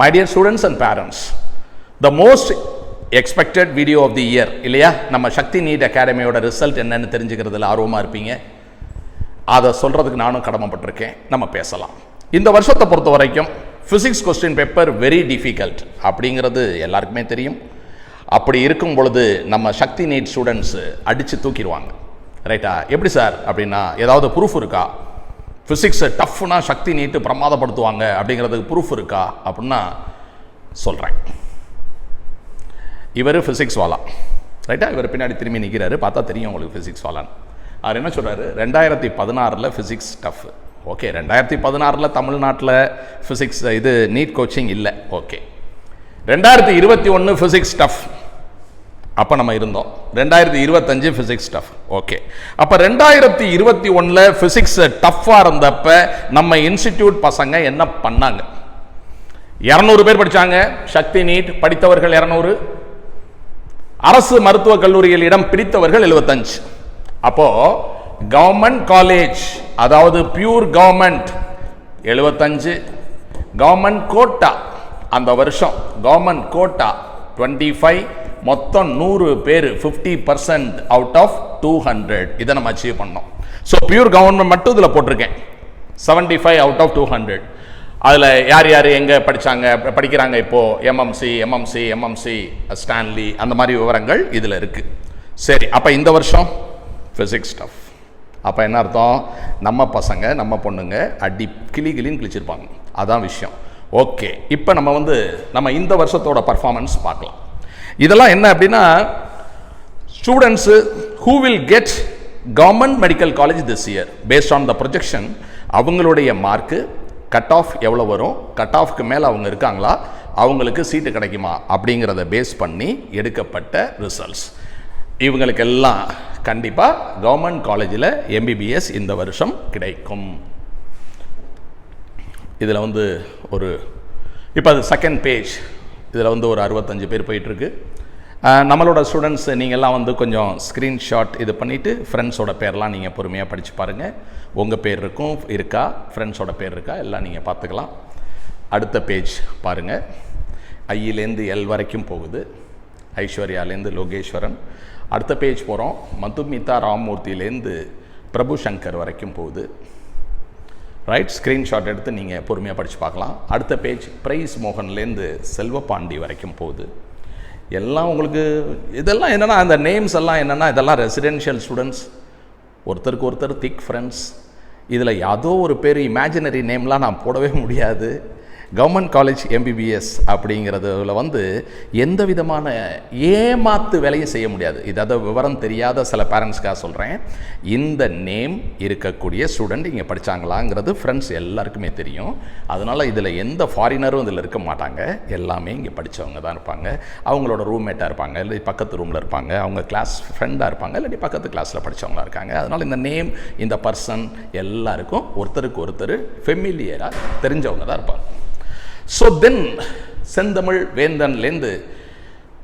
My dear students and parents the most expected video of the year இல்லையா? நம்ம சக்தி NEET அகாடமியோட result என்னன்னு தெரிஞ்சுக்கிறதுல ஆர்வமாக இருப்பீங்க. அதை சொல்கிறதுக்கு நானும் கடமைப்பட்டிருக்கேன். நம்ம பேசலாம். இந்த வருஷத்தை பொறுத்த வரைக்கும் physics question paper very difficult அப்படிங்கிறது எல்லாருக்குமே தெரியும். அப்படி இருக்கும் பொழுது நம்ம சக்தி நீட் ஸ்டூடெண்ட்ஸு அடித்து தூக்கிடுவாங்க. ரைட்டா எப்படி சார்? அப்படின்னா ஏதாவது ப்ரூஃப் இருக்கா? ஃபிசிக்ஸை டஃப்னா சக்தி நீட்டு பிரமாதப்படுத்துவாங்க அப்படிங்கிறதுக்கு ப்ரூஃப் இருக்கா அப்படின்னா சொல்கிறேன் இவர் ஃபிசிக்ஸ் வாலா. ரைட்டா இவர் பின்னாடி திரும்பி நிற்கிறாரு பார்த்தா தெரியும் உங்களுக்கு ஃபிசிக்ஸ் வாலான்னு. அவர் என்ன சொல்கிறாரு ரெண்டாயிரத்தி பதினாறில் ஃபிசிக்ஸ் டஃப் ஓகே ரெண்டாயிரத்தி பதினாறில் தமிழ்நாட்டில் ஃபிசிக்ஸ் இது நீட் கோச்சிங் இல்லை. ஓகே ரெண்டாயிரத்தி இருபத்தி ஒன்று ஃபிசிக்ஸ் டஃப் அப்போ நம்ம இருந்தோம். ரெண்டாயிரத்தி இருபத்தஞ்சு ஃபிசிக்ஸ் டஃப் ஓகே அப்போ ரெண்டாயிரத்தி இருபத்தி ஒன்றில் ஃபிசிக்ஸ் டஃப்பாக இருந்தப்ப நம்ம இன்ஸ்டிடியூட் பசங்க என்ன பண்ணாங்க? இரநூறு பேர் படித்தாங்க சக்தி நீட் படித்தவர்கள் இரநூறு. அரசு மருத்துவக் கல்லூரியில் இடம் பிடித்தவர்கள் எழுபத்தஞ்சு. அப்போது கவர்மெண்ட் காலேஜ் அதாவது பியூர் கவர்மெண்ட் எழுபத்தஞ்சு. கவர்மெண்ட் கோட்டா அந்த வருஷம் கவர்மெண்ட் கோட்டா டுவெண்ட்டி ஃபைவ் மொத்தம் நூறு பேர் fifty percent out of two hundred இதை நம்ம அச்சீவ் பண்ணோம். ஸோ பியூர் கவர்மெண்ட் மட்டும் இதில் போட்டிருக்கேன். Seventy five out of two hundred அதில் யார் யார் எங்கே படித்தாங்க படிக்கிறாங்க இப்போது எம்எம்சி எம்எம்சி எம்எம்சி ஸ்டான்லி அந்த மாதிரி விவரங்கள் இதில் இருக்குது சரி அப்போ இந்த வருஷம் ஃபிசிக்ஸ் ஸ்டஃப் அப்போ என்ன அர்த்தம்? நம்ம பசங்க நம்ம பொண்ணுங்க அடி கிளி கிளின்னு கிழிச்சிருப்பாங்க. அதான் விஷயம். ஓகே இப்போ நம்ம வந்து நம்ம இந்த வருஷத்தோட பர்ஃபார்மன்ஸ் பார்க்கலாம். இதெல்லாம் என்ன அப்படின்னா students who will get government medical college this year based on the projection அவங்களுடைய மார்க்கு கட் ஆஃப் எவ்வளோ வரும்? கட் ஆஃப்க்கு மேலே அவங்க இருக்காங்களா? அவங்களுக்கு சீட்டு கிடைக்குமா? அப்படிங்கிறத பேஸ் பண்ணி எடுக்கப்பட்ட ரிசல்ட்ஸ் இவங்களுக்கெல்லாம் கண்டிப்பாக கவர்மெண்ட் காலேஜில் எம்பிபிஎஸ் இந்த வருஷம் கிடைக்கும். இதில் வந்து ஒரு இப்போ அது செகண்ட் பேஜ் இதில் வந்து ஒரு அறுபத்தஞ்சு பேர் போயிட்டுருக்கு. நம்மளோட ஸ்டூடெண்ட்ஸ் நீங்கள்லாம் வந்து கொஞ்சம் ஸ்க்ரீன்ஷாட் இது பண்ணிவிட்டு ஃப்ரெண்ட்ஸோட பேர்லாம் நீங்கள் பொறுமையாக படித்து பாருங்கள் உங்கள் பேர் இருக்கும் இருக்கா ஃப்ரெண்ட்ஸோட பேர் இருக்கா எல்லாம் நீங்கள் பார்த்துக்கலாம். அடுத்த பேஜ் பாருங்கள் ஐயிலேருந்து எல் வரைக்கும் போகுது. ஐஸ்வர்யாலேருந்து லோகேஸ்வரன். அடுத்த பேஜ் போகிறோம் மதுமிதா ராமூர்த்தியிலேருந்து பிரபு சங்கர் வரைக்கும் போகுது. ரைட் ஸ்க்ரீன்ஷாட் எடுத்து நீங்கள் பொறுமையாக படித்து பார்க்கலாம். அடுத்த பேஜ் பிரைஸ் மோகன்லேருந்து செல்வபாண்டி வரைக்கும் போகுது. எல்லாம் உங்களுக்கு இதெல்லாம் என்னென்னா அந்த நேம்ஸ் எல்லாம் என்னென்னா இதெல்லாம் ரெசிடென்ஷியல் ஸ்டூடெண்ட்ஸ் ஒருத்தருக்கு ஒருத்தர் திக் ஃப்ரெண்ட்ஸ் இதில் ஏதோ ஒரு பேர் இமேஜினரி நேம்லாம் நான் போடவே முடியாது. கவர்மெண்ட் காலேஜ் எம்பிபிஎஸ் அப்படிங்கிறதுல வந்து எந்த விதமான ஏமாத்து வேலையும் செய்ய முடியாது. இதாவது விவரம் தெரியாத சில பேரண்ட்ஸ்க்காக சொல்கிறேன் இந்த நேம் இருக்கக்கூடிய ஸ்டூடெண்ட் இங்கே படித்தாங்களாங்கிறது ஃப்ரெண்ட்ஸ் எல்லாருக்குமே தெரியும். அதனால் இதில் எந்த ஃபாரினரும் இதில் இருக்க மாட்டாங்க. எல்லாமே இங்கே படித்தவங்க தான் இருப்பாங்க. அவங்களோட ரூம்மேட்டாக இருப்பாங்க. இல்லை பக்கத்து ரூமில் இருப்பாங்க. அவங்க கிளாஸ் ஃப்ரெண்டாக இருப்பாங்க. இல்லாட்டி பக்கத்து கிளாஸில் படித்தவங்களாக இருக்காங்க. அதனால் இந்த நேம் இந்த பர்சன் எல்லாருக்கும் ஒருத்தருக்கு ஒருத்தர் ஃபெமிலியராக தெரிஞ்சவங்க தான் இருப்பாங்க. ஸோ தென் செந்தமிழ் வேந்தன்லேருந்து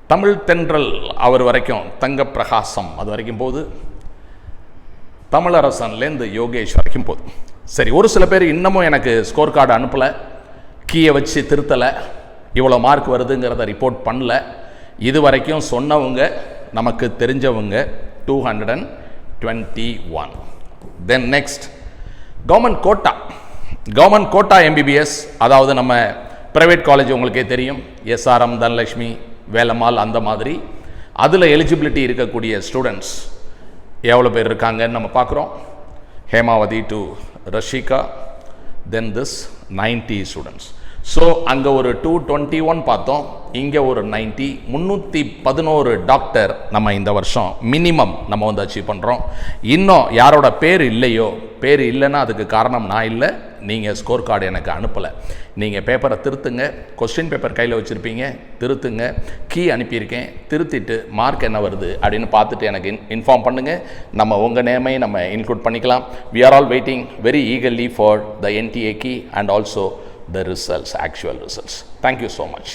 தமிழ் தென்றல் அவர் வரைக்கும் தங்க பிரகாசம் அது வரைக்கும் போது தமிழரசன்லேருந்து யோகேஷ் வரைக்கும் போது சரி ஒரு சில பேர் இன்னமும் எனக்கு ஸ்கோர் கார்டு அனுப்பலை கீயை வச்சு திருத்தலை இவ்வளோ மார்க் வருதுங்கிறத ரிப்போர்ட் பண்ணல. இது வரைக்கும் சொன்னவங்க நமக்கு தெரிஞ்சவங்க two hundred and twenty one then next government quota government quota MBBS அதாவது நம்ம ப்ரைவேட் காலேஜ் உங்களுக்கே தெரியும். எஸ்ஆர்எம் தனலட்சுமி வேலம்மாள் அந்த மாதிரி. அதில் எலிஜிபிலிட்டி இருக்கக்கூடிய ஸ்டூடெண்ட்ஸ் எவ்வளோ பேர் இருக்காங்கன்னு நம்ம பார்க்குறோம். Hemavathi to Rashika then this ninety students so அங்கே ஒரு டூ டுவெண்ட்டி ஒன் பார்த்தோம். இங்கே ஒரு நைன்ட்டி முந்நூற்றி பதினோரு டாக்டர் நம்ம இந்த வருஷம் மினிமம் நம்ம வந்து அச்சீவ் பண்ணுறோம் இன்னும் யாரோட பேர் இல்லையோ பேர் இல்லைன்னா அதுக்கு காரணம் நான் இல்லை. நீங்கள் ஸ்கோர் கார்டு எனக்கு அனுப்பலை. நீங்கள் பேப்பரை திருத்துங்க. கொஸ்டின் பேப்பர் கையில் வச்சுருப்பீங்க. திருத்துங்க. கீ அனுப்பியிருக்கேன். திருத்திட்டு மார்க் என்ன வருது அப்படின்னு பார்த்துட்டு எனக்கு இன் இன்ஃபார்ம் பண்ணுங்கள் நம்ம உங்கள் நேமையும் நம்ம இன்க்ளூட் பண்ணிக்கலாம். We are all waiting very eagerly for the NTA key and also the results actual results thank you so much.